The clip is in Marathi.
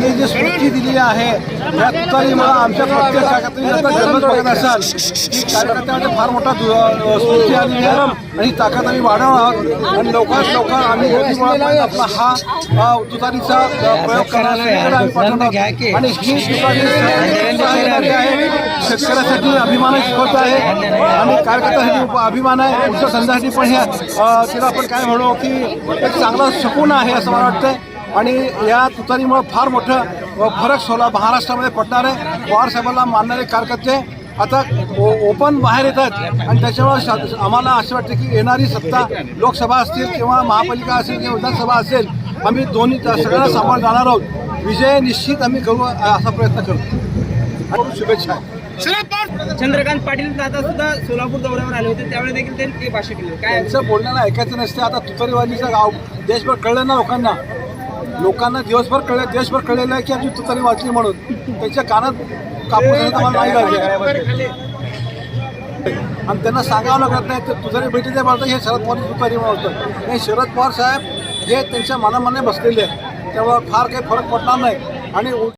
त्यांनी जी स्फूर्ती दिली आहे त्या तुतारीमुळे आमच्या प्रत्येक कार्यकर्त्यांनी बघत असाल की कार्यकर्त्यामध्ये फार मोठा स्फूर्ती आणि आहे आणि ताकद आम्ही वाढवणार आहोत. आणि लवकरात लवकर आम्ही आपला हा तुतारीचा प्रयोग करणार आणि ही तुतारी आहे शेतकऱ्यासाठी अभिमान शिकवत आहे. आणि कार्यकर्त्यासाठी अभिमान आहे. पुढच्या संघासाठी पण हे तिला आपण काय म्हणू की एक चांगला शकून आहे असं मला वाटतं आणि या तुतारीमुळे फार मोठं फरक सोला महाराष्ट्रामध्ये पडणार आहे. पवार साहेबांना मानणारे कार्यकर्ते आता ओ- ओपन बाहेर येतात आणि त्याच्यामुळे आम्हाला असं वाटतं की येणारी सत्ता लोकसभा असतील किंवा महापालिका असेल किंवा विधानसभा असेल आम्ही दोन्ही सगळ्यांना सांभाळ जाणार आहोत. विजय निश्चित आम्ही करू असा प्रयत्न करतो शुभेच्छा. चंद्रकांत पाटील दादा सुद्धा सोलापूर दौऱ्यावर आले होते. त्यावेळी देखील त्यांनी ते भाष्य केले. काय? त्यांचं बोलण्याला ऐकायचं नसते. आता तुतारीवाजीचं गाव देशभर कळलं ना लोकांना. लोकांना दिवसभर कळलं देशभर कळलेलं आहे की आमची तुतारी वाचली म्हणून. त्यांच्या कानात कापूस नाही लागले आणि त्यांना सांगावं लागत नाही तर तुतारी भेटी ते हे शरद पवार तुतारी म्हणतात. हे शरद पवार साहेब हे त्यांच्या मनामाने बसलेले आहेत. त्यामुळे फार काही फरक पडणार नाही. आणि